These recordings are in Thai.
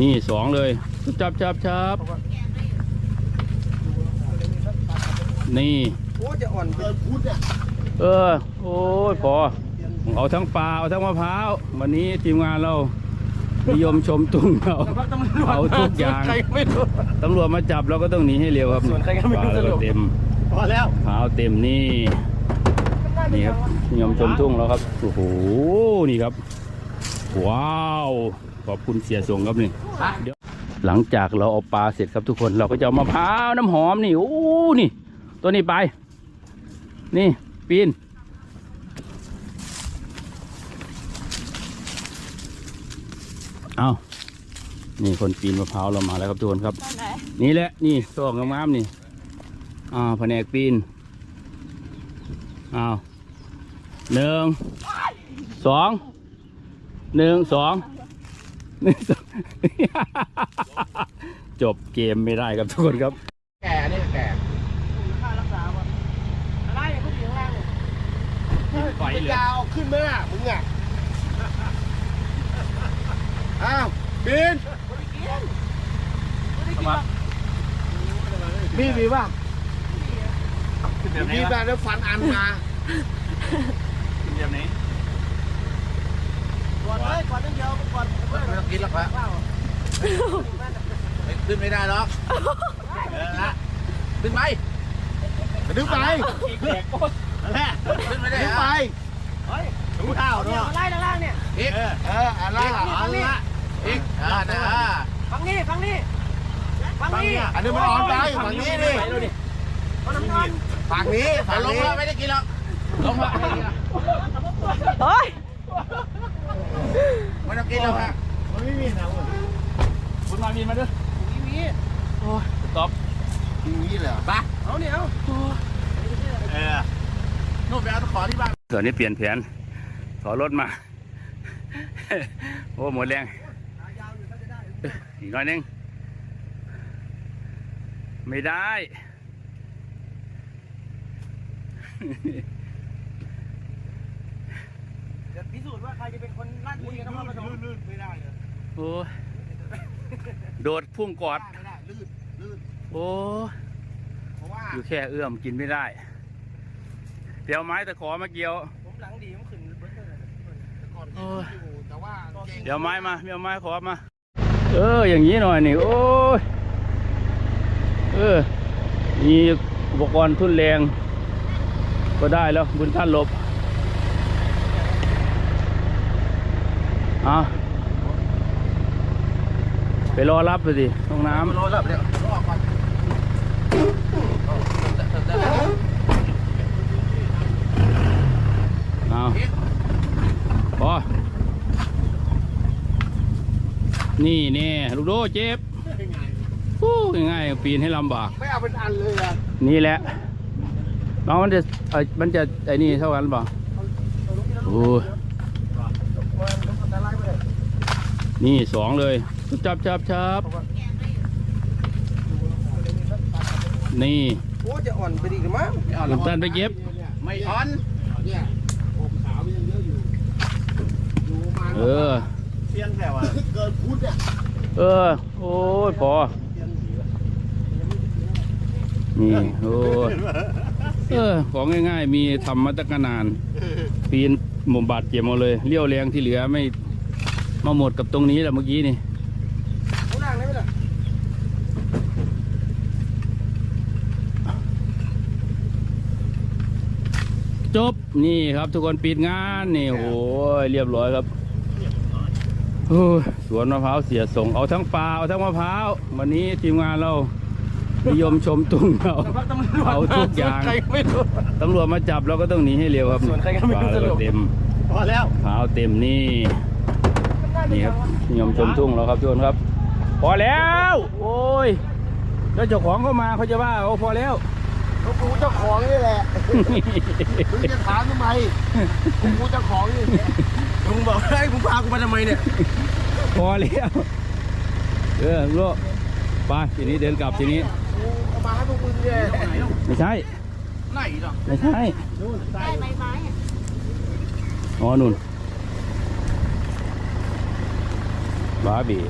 นี่สองเลย จับจับจับนี่ โอ้จะอ่อนเกินพุทธอะเออ โอ้ยพอ เอาทั้งปลา เอาทั้งมะพร้าว วันนี้ทีมงานเรา นิยมชมตุ้งเราเอาทุกอย่างใครไม่รู้ตำรวจมาจับเราก็ต้องหนีให้เร็วครับส่วนใครก็ไม่รู้ปลาสรุปเต็มพอแล้วมะพร้าวเต็มนี่ นี่ครับนิยมชมทุ่งแล้วครับ โอ้โห นี่ครับ ว้าว ขอบคุณเสียสงครับนี่เดี๋ยวหลังจากเราเอาปลาเสร็จครับทุกคนเราก็จะเอามะพร้าวน้ำหอมนี่โอ้นี่ ตัวนี้ไป นี่ปีนเอานี่คนปีนมะพร้าวเรามาแล้วครับทุกคนครับตอนไหนนี่แหละนี่ตัวงามๆนี่อ่าแผนกปีนอ้าวหนึ่งสอง หนึ่งสองหนึ่งสองจบเกมไม่ได้ครับทุกคนครับ แก่นี่แก่ค่ารักษาบ่อะไรผู้หญิงแรงเนี่ยไฟเลยยาวขึ้นไหมอะมึงอะอ้าวบินมีมีป่ะมีแบบแล้วฟันอันมาแบบนี้ กดเลยกดนิดเดียวกดไม่ต้องกินหรอกละขึ้นไม่ได้หรอกขึ้นไปดึงไปนั่นแหละขึ้นไม่ได้ดึงไปดูเท้าเนี่ยไล่ด้านล่างเนี่ยอีกเอออะไรล่ะอะไรล่ะอีกอ่านะฟังนี่ฟังนี่ฟังนี่อันนี้มันอ่อนไปฝั่งนี้นี่คนน้ำนอนฝั่งนี้ฝั่งนี้ลงมาไม่ได้กินหรอกลงมาเฮ้ย ไม่ต้องกินหรอกฮะคุณมามีมาด้วยมีมีสต็อปนี่เลยปะเอาเนี่ยเอาเออนู่นไปเอาตะขอที่บ้านเสือนี่เปลี่ยนแผนขอรถมา โอ้หมดแรงอีกหน่อยหนึงไม่ได้ จะพิสูจน์ว่าใค รจะเป็นคนลาดบุรีกันนครปฐมลื่นไม่ได้เลยโอ้ยโดดพุ่งกอดไม่ได้ลื่นลื่นโอ้ยเพราะว่าอยู่แค่เอื้อมกินไม่ได้เดี๋ยวไม้ตะขอมาเกี่ยวผมหลังดีผมขึ้นเบิร์ดเลยแต่ก่อนกินอยู่แต่ว่าเก่งเดี๋ยวไม้มาเดี๋ยวไม้ขอมา เอออย่างนี้หน่อยนี่โอ้ยเออมีอุปกรณ์ทุนแรง ก็ได้แล้วบุญท่านหลบ เอาไปรอรับไปสิห้องน้รอแล้วเดี๋ยวรอก่อนำเอาพอนี่แน่ลูกโดเจ็บฟู้ง่ายๆปีนให้ลำบาก ไม่เอาเป็นอันเลยอะ นี่แหละน้องมันจะเอ่อมันจะไอ้นี่เท่ากันเปล่าโอ้ย นี่สองเลยจับจับจับนี่โอ้จะอ่อนไปดีกันมั้งน้ำตาลไปเก็บ ไม่อ่อนเนี่ยผมขาวยังเยอะอยู่อยู่มาเออเพียงแต่ว่าเกินพุทธอะเออ โอ้ยพอนี่โอ้ยเออ ของง่ายๆ มีทำมาตั้งนาน ปีนหมุมบาดเจ็บหมดเลย เลี้ยวแรงที่เหลือไม่ มาหมดกับตรงนี้แหละเมื่อกี้นี่เขานั่งได้ไหมล่ะจบนี่ครับทุกคนปิดงานนี่โอ้ยเรียบร้อยครับโอ้ยสวนมะพร้าวเสียส่งเอาทั้งปลาเอาทั้งมะพร้าววันนี้ทีมงานเรานิยมชมตุ้งเราเอาทุกอย่างใครไม่รู้ตำรวจมาจับเราก็ต้องหนีให้เร็วครับส่วนใครก็ไม่รู้ปลาสรุปเต็มพอแล้วมะพร้าวเต็มนี่ นี่ครับนิยมชมทุ่งเราครับทุกคนครับ พอแล้ว โอ้ยแล้วเจ้าของเข้ามาเขาจะว่าโอ้พอแล้วก็กูเจ้าของนี่แหละมึงจะถามทำไมกูเจ้าของนี่มึงบอกให้มึงพากูมาทำไมเนี่ย พอแล้วเออลูกไปทีนี้เดินกลับทีนี้กูเอามาให้พวกมึงเนี่ยไม่ใช่ไหนหรอไม่ใช่นู่นใต้ได้ใบไม้อะอ๋อนุ่น บาร์บี้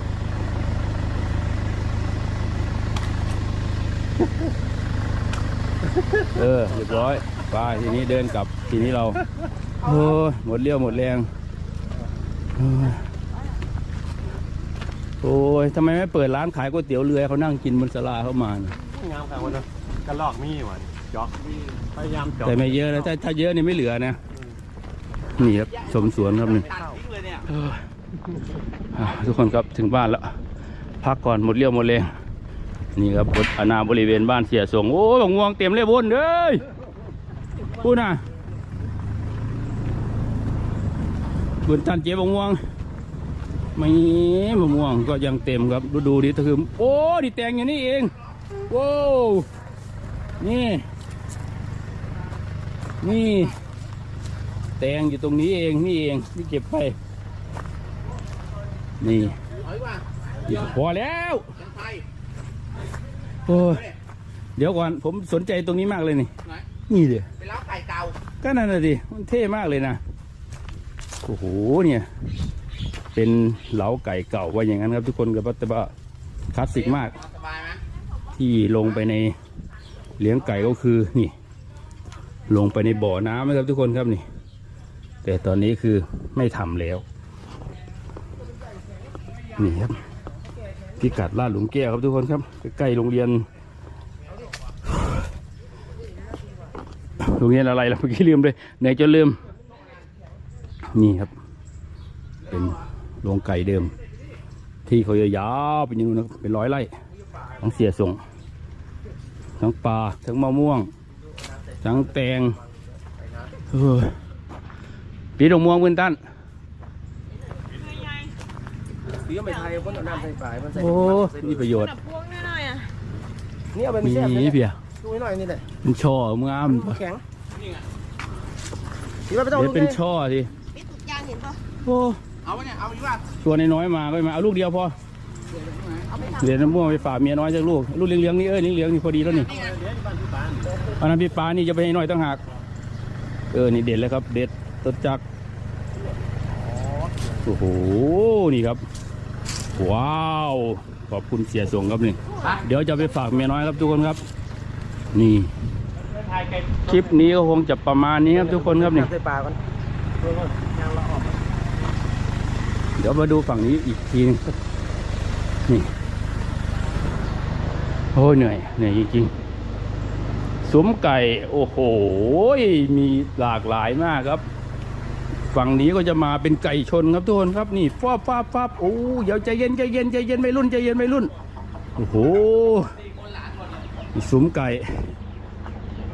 เออเรียบร้อยไปทีนี้เดินกลับทีนี้เราโอ้หมดเรี่ยวหมดแรง โอ้ยทำไมไม่เปิดร้านขายก๋วยเตี๋ยวเรือเขานั่งกินบนสลาเข้ามาเนี่ยงามค่ะคนนะกระลอกมีอยู่อ่จอกพยายามจอกแต่ไม่เยอะนะถ้าถ้าเยอะนี่ไม่เหลือนะนี่ครับสมสวนครับนี่ ทุกคนครับถึงบ้านแล้ว พักก่อนหมดเรี่ยวหมดแรงนี่ครับบนอาณาบริเวณบ้านเสียสงโอ้ยบักม่วงเต็มเลยบนเอ้ยพูดนะบนตันเจ๊บักม่วงไม่มะม่วงก็ยังเต็มครับดูดูดิตะคือโอ้ดิแตงอย่างนี้เองโว้วนี่นี่ แตงอยู่ตรงนี้เองนี่เองนี่เก็บไป นี่ถอยว่าหยิบพอแล้วจังไทยโอ้ยเดี๋ยวก่อนผมสนใจตรงนี้มากเลยนี่ไหนนี่เดี๋ยไปเล้าไก่เก่าก็นั่นน่ะดิมันเท่มากเลยนะ โอ้โหเนี่ย เป็นเหลาไก่เก่าว่าอย่างนั้นครับทุกคนกับวัตบะคลาสสิกมากสบายไหมที่ลงไปในเลี้ยงไก่ก็คือนี่ ลงไปในบ่อน้ำนะครับทุกคนครับนี่ แต่ตอนนี้คือไม่ทำแล้ว นี่ครับพิกัดลาดหลุมแก้วครับทุกคนครับใกล้โรงเรียน โรงเรียนอะไรล่ะเมื่อกี้ลืมเลยไหนจะลืม นี่ครับ เป็นโรงไก่เดิม ที่เขาจะยาวไปอย่างนู้นะครับเป็นร้อยไร่ทั้งเสียส่งทั้งปลาทั้งมะม่วงทั้งแตงปีดอกม่วงเพื้นตั้น เดี๋ยว ไม่ไทยคนเอาน้ำใส่ปลายมันใส่โอ้มีประโยชน์พวงหน่อยๆอะนี่เอาไปมีไม่แซ่บเลยเพียดูให้หน่อยนี่แหละเป็นช่อมึงอ้ามแข็งที่ว่าไม่ต้องเดี๋ยวลูกเป็นนี่ช่อทีมีตุกยางเห็นปะโอ้เอาวะเนี่ยเอาอีกว่าตัวน้อยๆมาก็มาเอาลูกเดียวพอเอาไปทเหรียญน้ำม่วงไปฝากเมียน้อยจากลูกลูกเลี้ยงๆนี่เอ้ยนี่เลี้ยงนี่พอดีแล้วนี่อันนั้นพี่ปลานี่จะไปให้น้อยตั้งหากเออนี่เด็ดเลยครับ เด็ดต้นจักรโอ้โหนี่ครับ ว้าว ขอบคุณเสียส่งครับนี่ เดี๋ยวจะไปฝากเมียน้อยครับทุกคนครับ นี่ คลิปนี้ก็คงจะประมาณนี้ครับทุกคนครับนี่ำใส่ปลาก่อนดูก่อนยางเดี๋ยวมาดูฝั่งนี้อีกทีนึงนี่ โอ้ยเหนื่อยเหนื่อยจริงๆซุ้มไก่ โอ้โห มีหลากหลายมากครับ ฝั่งนี้ก็จะมาเป็นไก่ชนครับทุกคนครับนี่ฟ้าบฟ้าบฟ้าบโอ้เดี๋ยวใจเย็นใจเย็นใจเย็นไม่รุ่นใจเย็นไม่รุ่นโอ้โหนี่ซุ้มไก่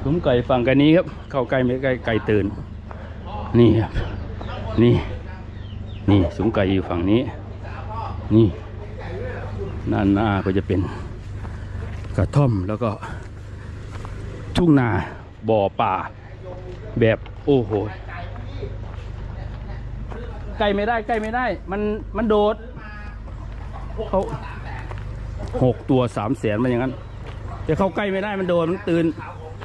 ซุ้มไก่ฝั่งกันนี้ครับ เข้าใกล้ไม่ใกล้ไก่ตื่น นี่ครับ นี่ นี่ซุ้มไก่อยู่ฝั่งนี้ นี่ด้านหน้าก็จะเป็นกระท่อมแล้วก็ ทุ่งนาบ่อป่า แบบโอ้โห ใกล้ไม่ได้ใกล้ไม่ได้ มันมันโดดเขาหกตัวสามแสนมันอย่างนั้นจะเข้าใกล้ไม่ได้มันโดดมันตื่น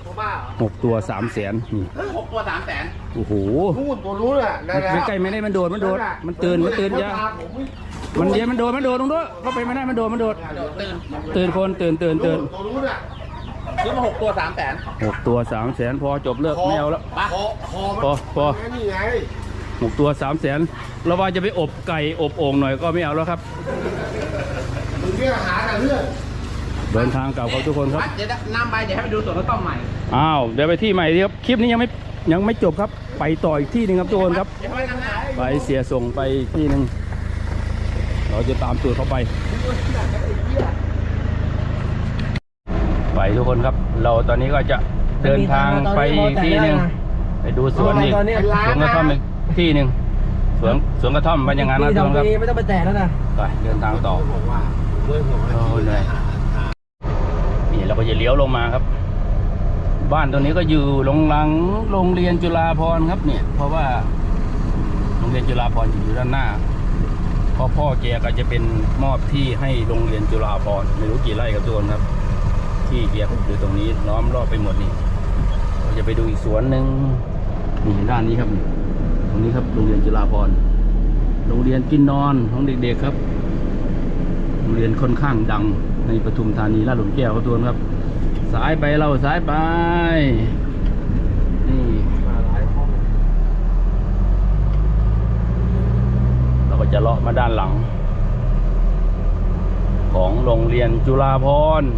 ตัวบ้าเหรอหกตัวสามแสนนี่หกตัวสามแสนโอ้โหนู่นตัวรู้น่ะนั่นแหละมันใกล้ไม่ได้มันโดดมันโดดมันตื่นมันตื่นยามันเดี๋ยวมันโดดมันโดดตรงนู้นเข้าไปไม่ได้มันโดดมันโดดตื่นตื่นคนตื่นตื่นตื่นตัวรู้น่ะซื้อมาหกตัวสามแสนหกตัวสามแสนพอจบเลิกไม่เอาแล้วปะคอคอมันพอพอนี่ไง หกตัวสามแสนเราว่าจะไปอบไก่อบโอ่งหน่อยก็ไม่เอาแล้วครับมึงเนี่ยหาแต่เรื่องเดินทางกลับครับทุกคนครับอะเดี๋ยวน้ำไปเดี๋ยวให้ไปดูสวนข้าวต้มใหม่ อ้าว เดี๋ยวไปที่ใหม่ดีครับ คลิปนี้ยังไม่ยังไม่จบครับ ไปต่ออีกที่หนึ่งครับทุกคนครับเดี๋ยวให้ไปทำงานไปเสียส่งไปอีกที่หนึ่ง เราจะตามตัวเขาไป ไปทุกคนครับ เราตอนนี้ก็จะเดินทางไปอีกที่หนึ่งไปดูสวนอีกตอนนี้สวนกระท่อมอีก ที่หนึ่งสวนสวนกระท่อมเป็นอย่างนั้นนะทุกคนครับไม่ต้องไปแตะแล้วนะไปเดินทางต่อบอกว่าเว้ยหัวโอ้เหนื่อยนี่เราก็จะเลี้ยวลงมาครับ บ้านตรงนี้ก็อยู่ลงหลังโรงเรียนจุฬาภรณ์ครับเนี่ย เพราะว่าโรงเรียนจุฬาภรณ์อยู่ด้านหน้าพ่อพ่อแกก็จะเป็นมอบที่ให้โรงเรียนจุฬาภรณ์ไม่รู้กี่ไร่ครับทุกคนครับ ที่แกอยู่ตรงนี้ล้อมรอบไปหมดนี่เราจะไปดูอีกสวนหนึ่งนี่ด้านนี้ครับต รงนี้ครับโรงเรียนจุฬาภรณ์โรงเรียนกินนอนของเด็กๆครับ โรงเรียนค่อนข้างดังในปทุมธานีลาดหลุมแก้วครับทุกคนครับ สายไปเราสายไป นี่มาหลายห้องเราก็จะเลาะมาด้านหลัง ของโรงเรียนจุฬาภรณ์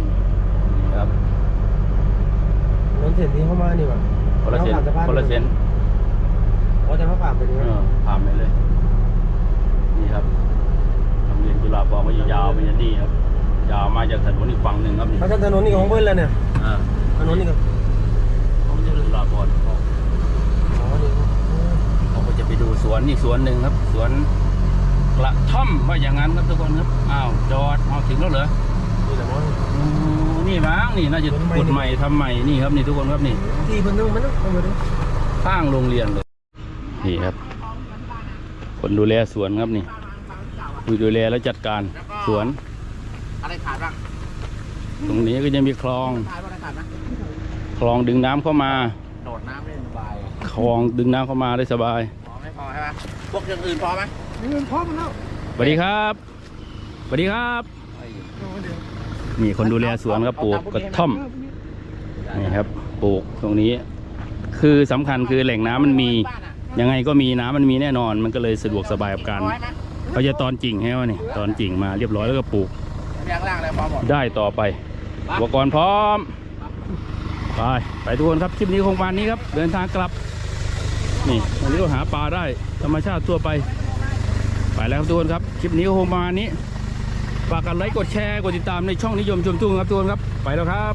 นี่ครับรถเส้นที่เข้ามานี่ป่ะคนละเซนคนละเซน ว่าจะมาฝากไปนี่เออผ่านไปเลย นี่ครับโรงเรียนจุฬาภรณ์ก็จะยาวไปยันนี่ครับ ยาวมาจากถนนอีกฝั่งหนึ่งครับนี่เขาทำถนนนี่ของเพื่อนแล้วเนี่ยอ่าถนนนี่ก็ของจุฬาภรณ์ อ๋อนี่เราก็จะไปดูสวนอีกสวนหนึ่งครับ สวนกระท่อมว่าอย่างนั้นครับทุกคนครับอ้าวจอดเอาถึงแล้วเหรอนี่แหละมั้ง อืมนี่บ้างนี่น่าจะสวนใหม่ขุดใหม่ทำใหม่นี่ครับนี่ทุกคนครับนี่ ที่เพิ่นนึงมันนึงเอามาดูข้างโรงเรียนเลย นี่ครับ คนดูแลสวนครับนี่ผู้ดูแลแล้วจัดการสวน อะไรขาดบ้าง ตรงนี้ก็จะมีคลองขาดบ้างอะไรขาดบ้างคลองดึงน้ำเข้ามา โดดน้ำไม่สบาย คลองดึงน้ำเข้ามาได้สบายพอไม่พอใช่ไหมพวกอย่างอื่นพอไหมเงินพร้อมแล้วสวัสดีครับสวัสดีครับ นี่คนดูแลสวนครับปลูกกระท่อม นี่ครับ ปลูกตรงนี้ คือสำคัญคือแหล่งน้ำมันมี ยังไงก็มีน้ำมันมีแน่นอนมันก็เลยสะดวกสบายกับการร้อยไหมเขาจะตอนกิ่งให้ว่านี่ตอนกิ่งมาเรียบร้อยแล้วก็ปลูกยางล่างเลยพอหมดได้ต่อไปอุปกรณ์พร้อมไปไปทุกคนครับคลิปนี้คงประมาณนี้ครับ เดินทางกลับ นี่วันนี้ก็หาปลาได้ธรรมชาติทั่วไป ไปแล้วครับทุกคนครับคลิปนี้ก็คงประมาณนี้ฝากกันไลค์กดแชร์กดติดตามในช่องนิยมชมทุ่งครับทุกคนครับ ไปแล้วครับ